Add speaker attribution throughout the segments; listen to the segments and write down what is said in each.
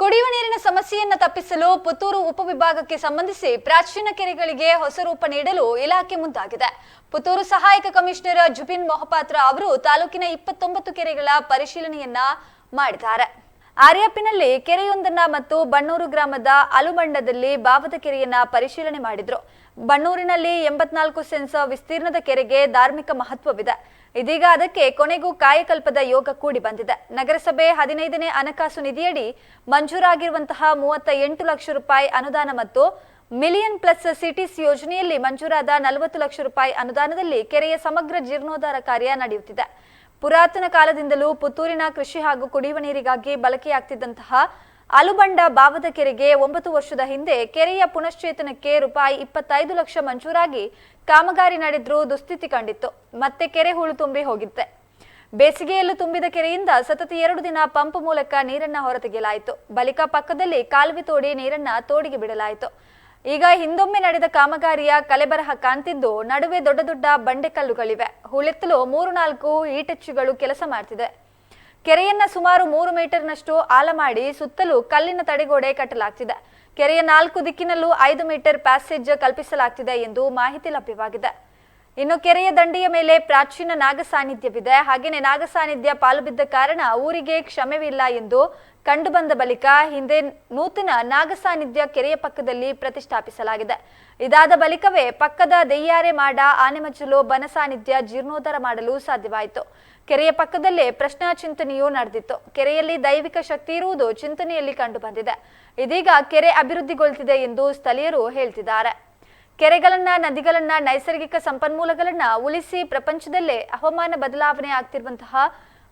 Speaker 1: ಕುಡಿಯುವ ನೀರಿನ ಸಮಸ್ಯೆಯನ್ನು ತಪ್ಪಿಸಲು ಪುತ್ತೂರು ಉಪವಿಭಾಗಕ್ಕೆ ಸಂಬಂಧಿಸಿ ಪ್ರಾಚೀನ ಕೆರೆಗಳಿಗೆ ಹೊಸ ರೂಪ ನೀಡಲು ಇಲಾಖೆ ಮುಂದಾಗಿದೆ. ಪುತ್ತೂರು ಸಹಾಯಕ ಕಮಿಷನರ್ ಜುಬಿನ್ ಮೊಹಪಾತ್ರ ಅವರು ತಾಲೂಕಿನ ಇಪ್ಪತ್ತೊಂಬತ್ತು ಕೆರೆಗಳ ಪರಿಶೀಲನೆಯನ್ನ ಮಾಡಿದ್ದಾರೆ. ಆರ್ಯಾಪಿನಲ್ಲಿ ಕೆರೆಯೊಂದನ್ನ ಮತ್ತು ಬಣ್ಣೂರು ಗ್ರಾಮದ ಅಲುಮಂಡದಲ್ಲಿ ಬಾವದ ಕೆರೆಯನ್ನ ಪರಿಶೀಲನೆ ಮಾಡಿದ್ರು. ಬಣ್ಣೂರಿನಲ್ಲಿ ಎಂಬತ್ನಾಲ್ಕು ಸೆನ್ಸ್ ವಿಸ್ತೀರ್ಣದ ಕೆರೆಗೆ ಧಾರ್ಮಿಕ ಮಹತ್ವವಿದೆ. ಇದೀಗ ಅದಕ್ಕೆ ಕೊನೆಗೂ ಕಾಯಕಲ್ಪದ ಯೋಗ ಕೂಡಿ ಬಂದಿದೆ. ನಗರಸಭೆ ಹದಿನೈದನೇ ಹಣಕಾಸು ನಿಧಿಯಡಿ ಮಂಜೂರಾಗಿರುವಂತಹ ಮೂವತ್ತ ಎಂಟು ಲಕ್ಷ ರೂಪಾಯಿ ಅನುದಾನ ಮತ್ತು ಮಿಲಿಯನ್ ಪ್ಲಸ್ ಸಿಟಿಸ್ ಯೋಜನೆಯಲ್ಲಿ ಮಂಜೂರಾದ ನಲವತ್ತು ಲಕ್ಷ ರೂಪಾಯಿ ಅನುದಾನದಲ್ಲಿ ಕೆರೆಯ ಸಮಗ್ರ ಜೀರ್ಣೋದ್ಧಾರ ಕಾರ್ಯ ನಡೆಯುತ್ತಿದೆ. ಪುರಾತನ ಕಾಲದಿಂದಲೂ ಪುತ್ತೂರಿನ ಕೃಷಿ ಹಾಗೂ ಕುಡಿಯುವ ನೀರಿಗಾಗಿ ಬಳಕೆಯಾಗ್ತಿದ್ದಂತಹ ಅಲುಬಂಡ ಬಾವದ ಕೆರೆಗೆ ಒಂಬತ್ತು ವರ್ಷದ ಹಿಂದೆ ಕೆರೆಯ ಪುನಶ್ಚೇತನಕ್ಕೆ ರೂಪಾಯಿ ಇಪ್ಪತ್ತೈದು ಲಕ್ಷ ಮಂಜೂರಾಗಿ ಕಾಮಗಾರಿ ನಡೆದ್ರೂ ದುಸ್ಥಿತಿ ಕಂಡಿತ್ತು. ಮತ್ತೆ ಕೆರೆ ಹೂಳು ತುಂಬಿ ಹೋಗಿತ್ತೆ. ಬೇಸಿಗೆಯಲ್ಲೂ ತುಂಬಿದ ಕೆರೆಯಿಂದ ಸತತ ಎರಡು ದಿನ ಪಂಪ್ ಮೂಲಕ ನೀರನ್ನ ಹೊರತೆಗೆಯಲಾಯಿತು. ಬಳಿಕ ಪಕ್ಕದಲ್ಲಿ ಕಾಲುವೆ ತೋಡಿ ನೀರನ್ನ ತೋಡಿಗೆ ಬಿಡಲಾಯಿತು. ಈಗ ಹಿಂದೊಮ್ಮೆ ನಡೆದ ಕಾಮಗಾರಿಯ ಕಲೆಬರಹ ಕಾಣ್ತಿದ್ದು, ನಡುವೆ ದೊಡ್ಡ ದೊಡ್ಡ ಬಂಡೆಕಲ್ಲುಗಳಿವೆ. ಹುಳೆತ್ತಲು ಮೂರು ನಾಲ್ಕು ಈಟೆಚ್ಚುಗಳು ಕೆಲಸ ಮಾಡ್ತಿದೆ. ಕೆರೆಯನ್ನ ಸುಮಾರು ಮೂರು ಮೀಟರ್ನಷ್ಟು ಆಲ ಮಾಡಿ ಸುತ್ತಲೂ ಕಲ್ಲಿನ ತಡೆಗೋಡೆ ಕಟ್ಟಲಾಗ್ತಿದೆ. ಕೆರೆಯ ನಾಲ್ಕು ದಿಕ್ಕಿನಲ್ಲೂ ಐದು ಮೀಟರ್ ಪ್ಯಾಸೇಜ್ ಕಲ್ಪಿಸಲಾಗ್ತಿದೆ ಎಂದು ಮಾಹಿತಿ ಲಭ್ಯವಾಗಿದೆ. ಇನ್ನು ಕೆರೆಯ ದಂಡೆಯ ಮೇಲೆ ಪ್ರಾಚೀನ ನಾಗ ಸಾನ್ನಿಧ್ಯವಿದೆ. ಹಾಗೆಯೇ ನಾಗ ಸಾನ್ನಿಧ್ಯ ಕಾರಣ ಊರಿಗೆ ಕ್ಷಮೆವಿಲ್ಲ ಎಂದು ಕಂಡುಬಂದ ಬಳಿಕ ಹಿಂದೆ ನೂತನ ನಾಗ ಸಾನ್ನಿಧ್ಯ ಕೆರೆಯ ಪಕ್ಕದಲ್ಲಿ ಪ್ರತಿಷ್ಠಾಪಿಸಲಾಗಿದೆ. ಇದಾದ ಬಳಿಕವೇ ಪಕ್ಕದ ದೆಯ್ಯಾರೆ ಮಾಡ ಆನೆಮಚ್ಚಲು ಬನ ಸಾನ್ನಿಧ್ಯ ಜೀರ್ಣೋದ್ಧಾರ ಮಾಡಲು ಸಾಧ್ಯವಾಯಿತು. ಕೆರೆಯ ಪಕ್ಕದಲ್ಲೇ ಪ್ರಶ್ನಾ ಚಿಂತನೆಯೂ ನಡೆದಿತ್ತು. ಕೆರೆಯಲ್ಲಿ ದೈವಿಕ ಶಕ್ತಿ ಇರುವುದು ಚಿಂತನೆಯಲ್ಲಿ ಕಂಡುಬಂದಿದೆ ಇದೀಗ ಕೆರೆ ಅಭಿವೃದ್ಧಿಗೊಳ್ತಿದೆ ಎಂದು ಸ್ಥಳೀಯರು ಹೇಳ್ತಿದ್ದಾರೆ. ಕೆರೆಗಳನ್ನ, ನದಿಗಳನ್ನ, ನೈಸರ್ಗಿಕ ಸಂಪನ್ಮೂಲಗಳನ್ನ ಉಳಿಸಿ ಪ್ರಪಂಚದಲ್ಲೇ ಹವಾಮಾನ ಬದಲಾವಣೆ ಆಗ್ತಿರುವಂತಹ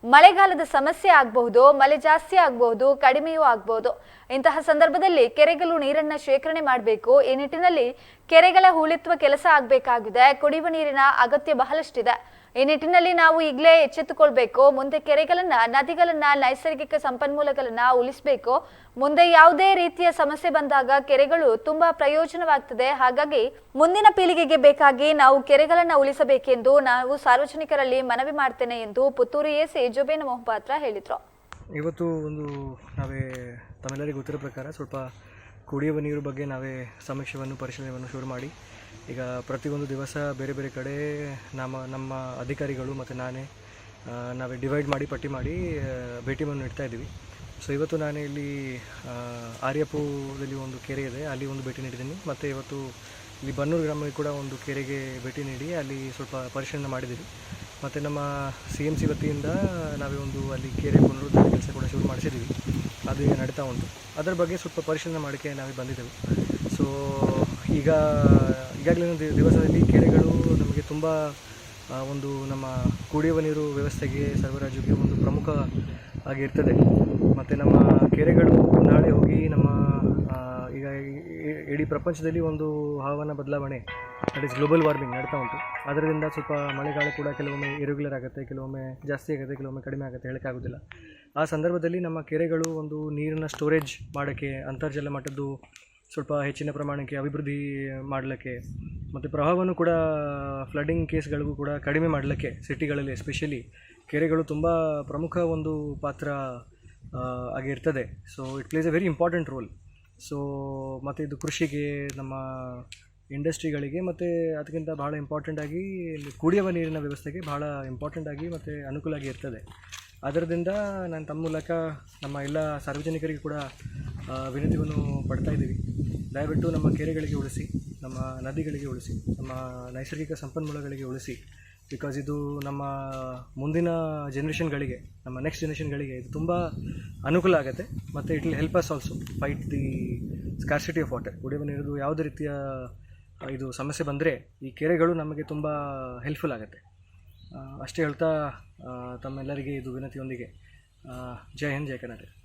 Speaker 1: ಮಳೆಗಾಲದ ಸಮಸ್ಯೆ ಆಗಬಹುದು, ಮಳೆ ಜಾಸ್ತಿ ಆಗಬಹುದು, ಕಡಿಮೆಯೂ ಆಗಬಹುದು. ಇಂತಹ ಸಂದರ್ಭದಲ್ಲಿ ಕೆರೆಗಳು ನೀರನ್ನ ಶೇಖರಣೆ ಮಾಡಬೇಕು. ಈ ನಿಟ್ಟಿನಲ್ಲಿ ಕೆರೆಗಳ ಹೂಳಿತ್ವ ಕೆಲಸ ಆಗಬೇಕಾಗಿದೆ. ಕುಡಿಯುವ ನೀರಿನ ಅಗತ್ಯ ಬಹಳಷ್ಟಿದೆ. ಈ ನಿಟ್ಟಿನಲ್ಲಿ ನಾವು ಈಗಲೇ ಎಚ್ಚೆತ್ತುಕೊಳ್ಬೇಕು. ಮುಂದೆ ಕೆರೆಗಳನ್ನ, ನದಿಗಳನ್ನ, ನೈಸರ್ಗಿಕ ಸಂಪನ್ಮೂಲಗಳನ್ನ ಉಳಿಸಬೇಕು. ಮುಂದೆ ಯಾವುದೇ ರೀತಿಯ ಸಮಸ್ಯೆ ಬಂದಾಗ ಕೆರೆಗಳು ತುಂಬಾ ಪ್ರಯೋಜನವಾಗ್ತದೆ. ಹಾಗಾಗಿ ಮುಂದಿನ ಪೀಳಿಗೆಗೆ ಬೇಕಾಗಿ ನಾವು ಕೆರೆಗಳನ್ನ ಉಳಿಸಬೇಕೆಂದು ನಾವು ಸಾರ್ವಜನಿಕರಲ್ಲಿ ಮನವಿ ಮಾಡ್ತೇನೆ ಎಂದು ಪುತ್ತೂರು ಎಸಿ ಜುಬೇನ್ ಮೊಹಪಾತ್ರ ಹೇಳಿದ್ರು.
Speaker 2: ಇವತ್ತು ಒಂದು ನಾವೇ ತಮ್ಮೆಲ್ಲರಿಗೂ ಗೊತ್ತಿರೋ ಪ್ರಕಾರ ಸ್ವಲ್ಪ ಕುಡಿಯುವ ನೀರು ಬಗ್ಗೆ ನಾವೇ ಸಮೀಕ್ಷೆಯನ್ನು, ಪರಿಶೀಲನೆಯನ್ನು ಶುರು ಮಾಡಿ ಈಗ ಪ್ರತಿಯೊಂದು ದಿವಸ ಬೇರೆ ಬೇರೆ ಕಡೆ ನಮ್ಮ ನಮ್ಮ ಅಧಿಕಾರಿಗಳು ಮತ್ತು ನಾನೇ ನಾವೇ ಡಿವೈಡ್ ಮಾಡಿ, ಪಟ್ಟಿ ಮಾಡಿ ಭೇಟಿಯನ್ನು ನೀಡ್ತಾ ಇದ್ದೀವಿ. ಸೊ ಇವತ್ತು ನಾನು ಇಲ್ಲಿ ಆರ್ಯಪುದಲ್ಲಿ ಒಂದು ಕೆರೆ ಇದೆ. ಅಲ್ಲಿ ಒಂದು ಭೇಟಿ ನೀಡಿದ್ದೀನಿ. ಮತ್ತು ಇವತ್ತು ಇಲ್ಲಿ ಬನ್ನೂರು ಗ್ರಾಮಕ್ಕೆ ಕೂಡ ಒಂದು ಕೆರೆಗೆ ಭೇಟಿ ನೀಡಿ ಅಲ್ಲಿ ಸ್ವಲ್ಪ ಪರಿಶೀಲನೆ ಮಾಡಿದ್ದೀವಿ. ಮತ್ತು ನಮ್ಮ ಸಿ ಎಂ ಸಿ ವತಿಯಿಂದ ನಾವೇ ಒಂದು ಅಲ್ಲಿ ಕೆರೆ ಪುನರುದ್ಧಾರ ಕೆಲಸ ಕೂಡ ಶುರು ಮಾಡಿಸಿದ್ದೀವಿ. ಅದು ಈಗ ನಡೀತಾ ಉಂಟು. ಅದರ ಬಗ್ಗೆ ಸ್ವಲ್ಪ ಪರಿಶೀಲನೆ ಮಾಡೋಕ್ಕೆ ನಾವೇ ಬಂದಿದ್ದೆವು. ಸೊ ಈಗ, ಈಗಾಗಲೇ ದಿವಸದಲ್ಲಿ ಕೆರೆಗಳು ನಮಗೆ ತುಂಬ ಒಂದು ನಮ್ಮ ಕುಡಿಯುವ ನೀರು ವ್ಯವಸ್ಥೆಗೆ ಸರಬರಾಜಿಗೆ ಒಂದು ಪ್ರಮುಖ ಆಗಿರ್ತದೆ. ಮತ್ತು ನಮ್ಮ ಕೆರೆಗಳು ನಾಳೆ ಹೋಗಿ ನಮ್ಮ ಈಗ ಇಡೀ ಪ್ರಪಂಚದಲ್ಲಿ ಒಂದು ಹವಾಮಾನ ಬದಲಾವಣೆ ದಟ್ ಇಸ್ ಗ್ಲೋಬಲ್ ವಾರ್ಮಿಂಗ್ ನಡ್ತಾ ಉಂಟು. ಅದರಿಂದ ಸ್ವಲ್ಪ ಮಳೆಗಾಲ ಕೂಡ ಕೆಲವೊಮ್ಮೆ ಇರೆಗ್ಯುಲರ್ ಆಗುತ್ತೆ, ಕೆಲವೊಮ್ಮೆ ಜಾಸ್ತಿ ಆಗುತ್ತೆ, ಕೆಲವೊಮ್ಮೆ ಕಡಿಮೆ ಆಗುತ್ತೆ ಹೇಳೋಕ್ಕಾಗೋದಿಲ್ಲ. ಆ ಸಂದರ್ಭದಲ್ಲಿ ನಮ್ಮ ಕೆರೆಗಳು ಒಂದು ನೀರಿನ ಸ್ಟೋರೇಜ್ ಮಾಡೋಕ್ಕೆ ಅಂತರ್ಜಲ ಮಟ್ಟದ್ದು ಸ್ವಲ್ಪ ಹೆಚ್ಚಿನ ಪ್ರಮಾಣಕ್ಕೆ ಅಭಿವೃದ್ಧಿ ಮಾಡಲಿಕ್ಕೆ ಮತ್ತು ಪ್ರವಾಹವನ್ನು ಕೂಡ ಫ್ಲಡ್ಡಿಂಗ್ ಕೇಸ್ಗಳಿಗೂ ಕೂಡ ಕಡಿಮೆ ಮಾಡಲಿಕ್ಕೆ ಸಿಟಿಗಳಲ್ಲಿ ಎಸ್ಪೆಷಲಿ ಕೆರೆಗಳು ತುಂಬ ಪ್ರಮುಖ ಒಂದು ಪಾತ್ರ ಆಗಿರ್ತದೆ. So it plays a very important role so ಮತ್ತು ಇದು ಕೃಷಿಗೆ, ನಮ್ಮ ಇಂಡಸ್ಟ್ರಿಗಳಿಗೆ ಮತ್ತು ಅದಕ್ಕಿಂತ ಭಾಳ ಇಂಪಾರ್ಟೆಂಟ್ ಆಗಿ ಕುಡಿಯುವ ನೀರಿನ ವ್ಯವಸ್ಥೆಗೆ ಭಾಳ ಇಂಪಾರ್ಟೆಂಟ್ ಆಗಿ ಮತ್ತು ಅನುಕೂಲ ಆಗಿ ಇರ್ತದೆ ಅದರಿಂದ ನಾನು ತಮ್ಮ ಮೂಲಕ ನಮ್ಮ ಎಲ್ಲ ಸಾರ್ವಜನಿಕರಿಗೆ ಕೂಡ ವಿನಂತಿಯನ್ನು ಪಡ್ತಾ ಇದ್ದೀವಿ. ದಯವಿಟ್ಟು ನಮ್ಮ ಕೆರೆಗಳಿಗೆ ಉಳಿಸಿ, ನಮ್ಮ ನದಿಗಳಿಗೆ ಉಳಿಸಿ, ನಮ್ಮ ನೈಸರ್ಗಿಕ ಸಂಪನ್ಮೂಲಗಳಿಗೆ ಉಳಿಸಿ ಬಿಕಾಸ್ ಇದು ನಮ್ಮ ಮುಂದಿನ ಜನ್ರೇಷನ್ಗಳಿಗೆ ನಮ್ಮ ನೆಕ್ಸ್ಟ್ ಜನ್ರೇಷನ್ಗಳಿಗೆ ಇದು ತುಂಬ ಅನುಕೂಲ ಆಗುತ್ತೆ. ಮತ್ತು it will help us also fight the scarcity of water ಕುಡಿಯುವ ನೀರು ಯಾವುದೇ ರೀತಿಯ ಇದು ಸಮಸ್ಯೆ ಬಂದರೆ ಈ ಕೆರೆಗಳು ನಮಗೆ ತುಂಬ ಹೆಲ್ಪ್ಫುಲ್ ಆಗುತ್ತೆ. ಅಷ್ಟೇ ಹೇಳ್ತಾ ತಮ್ಮೆಲ್ಲರಿಗೆ ಇದು ವಿನಂತಿಯೊಂದಿಗೆ ಜೈ ಹಿಂದ್, ಜೈ ಕರ್ನಾಟಕ.